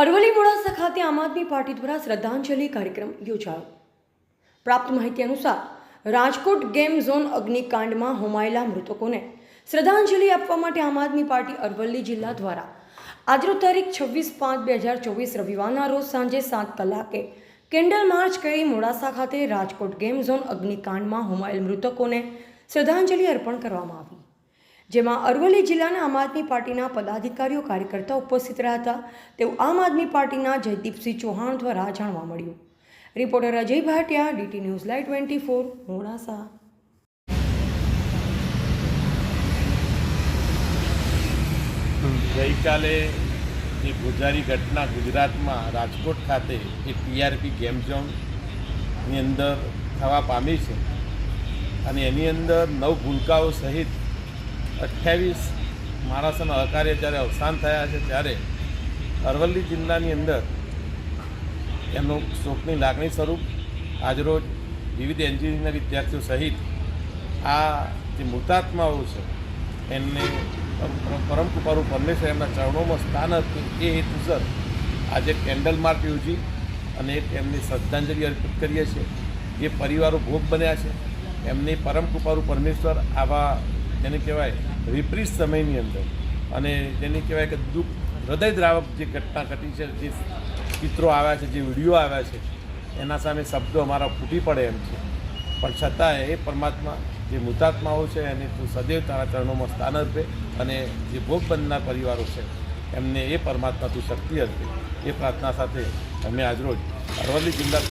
અરવલ્લી મોડાસા ખાતે આમ આદમી પાર્ટી દ્વારા શ્રદ્ધાંજલિ કાર્યક્રમ યોજાયો. પ્રાપ્ત માહિતી અનુસાર, રાજકોટ ગેમ ઝોન અગ્નિકાંડમાં હોમાયેલા મૃતકોને શ્રદ્ધાંજલિ આપવા માટે આમ આદમી પાર્ટી અરવલ્લી જિલ્લા દ્વારા આજરો તારીખ છવ્વીસ પાંચ બે હજાર ચોવીસ રવિવારના રોજ સાંજે સાત કલાકે કેન્ડલ માર્ચ કરી મોડાસા ખાતે રાજકોટ ગેમ ઝોન અગ્નિકાંડમાં હોમાયેલ મૃતકોને શ્રદ્ધાંજલિ અર્પણ કરવામાં આવી. જેમાં અરવલ્લી જિલ્લાના આમ આદમી પાર્ટીના પદાધિકારીઓ, કાર્યકર્તા ઉપસ્થિત રહ્યા હતા. તેવું આમ આદમી પાર્ટીના જયદીપસિંહ ચૌહાણ દ્વારા જાણવા મળ્યું. Reporter Ajay Bhatia, DT news live twenty four, Modasa. ગઈકાલે જે ગોજારી ઘટના ગુજરાતમાં રાજકોટ ખાતે એ ટીઆરપી ગેમ ઝોનની અંદર થવા પામી છે. અને એની અંદર નવ ભૂલકાઓ સહિત અઠ્યાવીસ માણસોના હકારે જ્યારે અવસાન થયા છે, ત્યારે અરવલ્લી જિલ્લાની અંદર એમનું શોકની લાગણી સ્વરૂપ આજરોજ વિવિધ એન્જિનિયરિંગના વિદ્યાર્થીઓ સહિત આ જે મૃતાત્માઓ છે, એમને પરમ કૃપારૂ પરમેશ્વર એમના ચરણોમાં સ્થાન હતું એ હેતુસર આજે કેન્ડલ માર્ચ યોજી અને એમની શ્રદ્ધાંજલિ અર્પિત કરીએ છીએ. જે પરિવારો ભોગ બન્યા છે. એમની પરમ કૃપારૂ પરમેશ્વર આવા જેને કહેવાય વિપરીત સમયની અંદર. અને તેને કહેવાય કે દુઃખ હૃદયદ્રાવક જે ઘટના ઘટી છે, જે ચિત્રો આવ્યા છે, જે વીડિયો આવ્યા છે, એના સામે શબ્દો અમારા ફૂટી પડે એમ છે. પણ છતાંય એ પરમાત્મા જે મૃતાત્માઓ છે, એને તું સદૈવ તારા ચરણોમાં સ્થાન અર્પે અને જે ભોગ બનનાર પરિવારો છે, એમને એ પરમાત્મા તું શક્તિ અર્પે. એ પ્રાર્થના સાથે અમે આજરોજ અરવલ્લી જિલ્લા